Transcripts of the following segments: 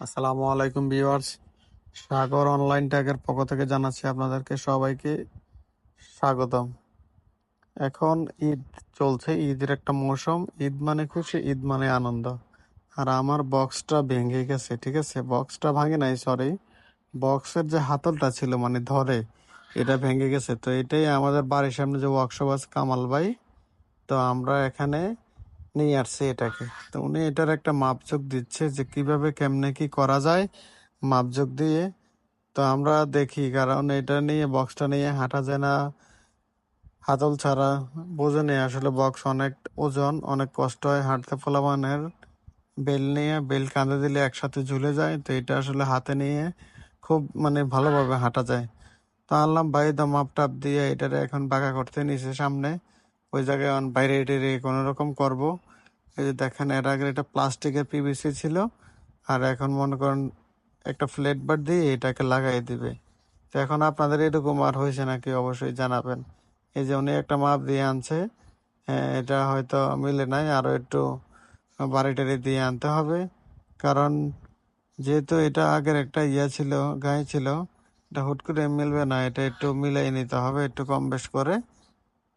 আসসালামু আলাইকুম ভিউয়ার্স। সাগর অনলাইন ট্যাগের পক্ষ থেকে জানাচ্ছি আপনাদেরকে সবাইকে স্বাগতম। এখন ঈদ চলছে, ঈদের একটা মৌসুম। ঈদ মানে খুশি, ঈদ মানে আনন্দ। আর আমার বক্সটা ভেঙে গেছে, ঠিক আছে? বক্সটা ভাঙে নাই সরি বক্সের যে হাতলটা ছিল মানে ধরে, এটা ভেঙে গেছে। তো এটাই আমাদের বাড়ির সামনে যে ওয়ার্কশপ আছে, কামাল ভাই। তো আমরা এখানে নিয়ে আসছে এটাকে। তো উনি এটার একটা মাপজোক দিচ্ছে যে কীভাবে কেমনে কি করা যায় মাপজোক দিয়ে। তো আমরা দেখি, কারণ এটা নিয়ে বক্সটা নিয়ে হাঁটা যায় না, হাতল ছাড়া বোঝে নেই। আসলে বক্স অনেক ওজন, অনেক কষ্ট হয় হাঁটতে। ফলাবানের বেল নিয়ে, বেল কাঁধে দিলে একসাথে ঝুলে যায়। তো এটা আসলে হাতে নিয়ে খুব মানে ভালোভাবে হাঁটা যায়। তো আনলাম, ভাই, তো মাপ টাপ দিয়ে এটারে এখন বাঁকা করতে নিছে সামনে। ওই জায়গায় বাইরে এটারে কোনো রকম করব। এই যে দেখেন, এর আগে এটা প্লাস্টিকের পিভিসি ছিল, আর এখন মনে করেন একটা ফ্ল্যাট বার দিয়ে এটাকে লাগাই দিবে। তো এখন আপনাদের এরকম আর হয়েছে নাকি? অবশ্যই জানাবেন। এই যে উনি একটা মাপ দিয়ে আনছে হ্যাঁ এটা হয়তো মিলে নাই আরও একটু বাড়ি টাড়ি দিয়ে আনতে হবে। কারণ যেহেতু এটা আগের একটা ইয়া ছিল, গায়ে ছিল, এটা হুট করে মিলবে না, এটা একটু মিলাই নিতে হবে, একটু কম বেশ করে।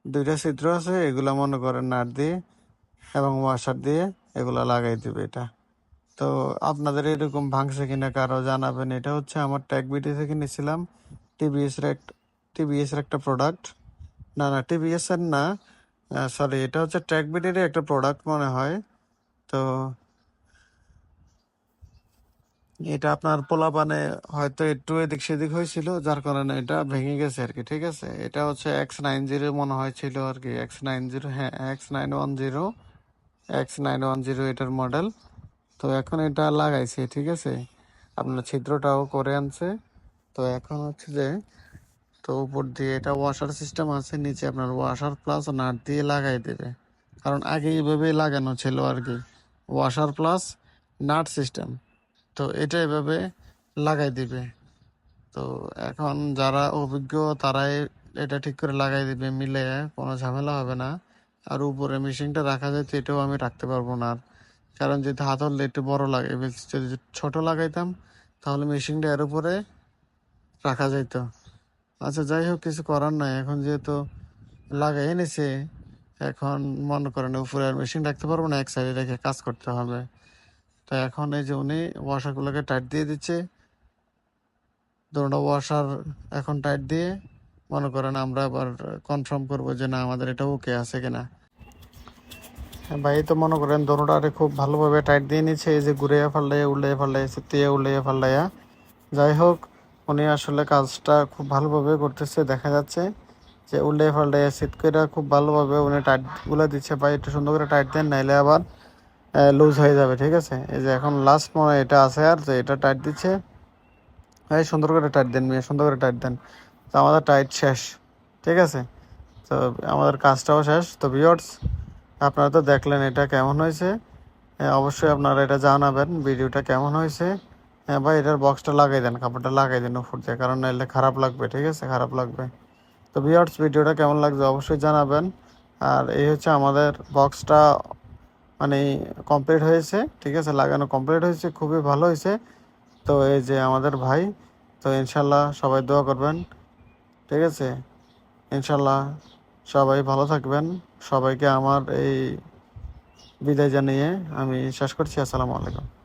দুইটা ছিদ্র আছে, এগুলা মনে করেন নাট দিয়ে এবং ওয়াশার দিয়ে এগুলা লাগাই দিবে এটা। তো আপনাদের এরকম ভাঙছে কিনা, কারও জানাবেন। এটা হচ্ছে আমার ট্যাগ বিটি থেকে নিয়েছিলাম টিভিএস এর একটা টিভিএস এর একটা প্রোডাক্ট না না টিভিএস এর না সরি এটা হচ্ছে ট্যাগ বিটির একটা প্রোডাক্ট মনে হয়। তো এটা আপনার পোলাপানে হয়তো একটু এদিক সেদিক হয়েছিল, যার কারণে এটা ভেঙে গেছে আর কি, ঠিক আছে? এটা হচ্ছে এক্স নাইন জিরো মনে হয় ছিল আর কি এক্স নাইন জিরো হ্যাঁ X nine one zero X nine one zero এটার মডেল তো এখন এটা লাগাইছে, ঠিক আছে? আপনার ছিদ্রটাও করে আনছে। তো এখন হচ্ছে যে, তো উপর দিয়ে এটা ওয়াশার সিস্টেম আছে, নিচে আপনার ওয়াশার প্লাস নাট দিয়ে লাগাই দেবে। কারণ আগে এইভাবেই লাগানো ছিল আর কি ওয়াশার প্লাস নাট সিস্টেম তো এটা এভাবে লাগাই দিবে। তো এখন যারা অভিজ্ঞ, তারাই এটা ঠিক করে লাগাই দিবে মিলে, কোনো ঝামেলা হবে না। আর উপরে মেশিনটা রাখা যায় এটাও আমি রাখতে পারব না আর। কারণ যদি হাত হলে একটু বড় লাগে যদি ছোট লাগাইতাম, তাহলে মেশিনটা এর উপরে রাখা যাইতো। আচ্ছা যাই হোক, কিছু করার নাই। এখন যেহেতু লাগাই এনেছে, এখন মনে করেন উপরে আর মেশিন রাখতে পারব না, এক সাইডে রেখে কাজ করতে হবে। তো এখন এই যে উনি ওয়াশারগুলোকে টাইট দিয়ে দিচ্ছে। দুটো ওয়াশার এখন টাইট দিয়ে মনে করেন আমরা আবার কনফার্ম করব যে না, আমাদের এটা ওকে আছে কিনা। ভাই তো মনে করেন দোনোটারে খুব ভালোভাবে টাইট দিয়ে নিচ্ছে, এই যে ঘুরে ফাল্লাইয়া উল্লাইয়া ফাল্লাইয়া দিয়ে উল্লাইয়া ফাল্লাইয়া যাই হোক, উনি আসলে কাজটা খুব ভালোভাবে করতেছে, দেখা যাচ্ছে যে উল্লাইয়া ফাল্লাইয়া সিট করে খুব ভালোভাবে উনি টাইটগুলো দিচ্ছে। ভাই, একটু সুন্দর করে টাইট দেন, নাইলে আবার লুজ হয়ে যাবে ঠিক আছে? এই যে এখন লাস্ট মনে এটা আছে আর যে এটা টাইট দিচ্ছে। এই সুন্দর করে টাইট দেন মেয়ে সুন্দর করে টাইট দেন। তো আমাদের টাইট শেষ ঠিক আছে? তো আমাদের কাজটাও শেষ। তো ভিওর্স আপনারা তো দেখলেন এটা কেমন হয়েছে। হ্যাঁ, অবশ্যই আপনারা এটা জানাবেন ভিডিওটা কেমন হয়েছে। হ্যাঁ ভাই এটার বক্সটা লাগাই দেন কাপড়টা লাগাই দেন উপর দিয়ে কারণ নাহলে খারাপ লাগবে ঠিক আছে? খারাপ লাগবে। তো ভিওর্স ভিডিওটা কেমন লাগছে অবশ্যই জানাবেন। আর এই হচ্ছে আমাদের বক্সটা মানে কমপ্লিট হয়েছে, ঠিক আছে? লাগানো কমপ্লিট হয়েছে, খুবই ভালো হয়েছে। তো এই যে আমাদের ভাই, তো ইনশাল্লাহ সবাই দোয়া করবেন, ঠিক আছে? ইনশাল্লাহ সবাই ভালো থাকবেন। সবাইকে আমার এই বিদায় জানিয়ে আমি শেষ করছি। আসসালামু আলাইকুম।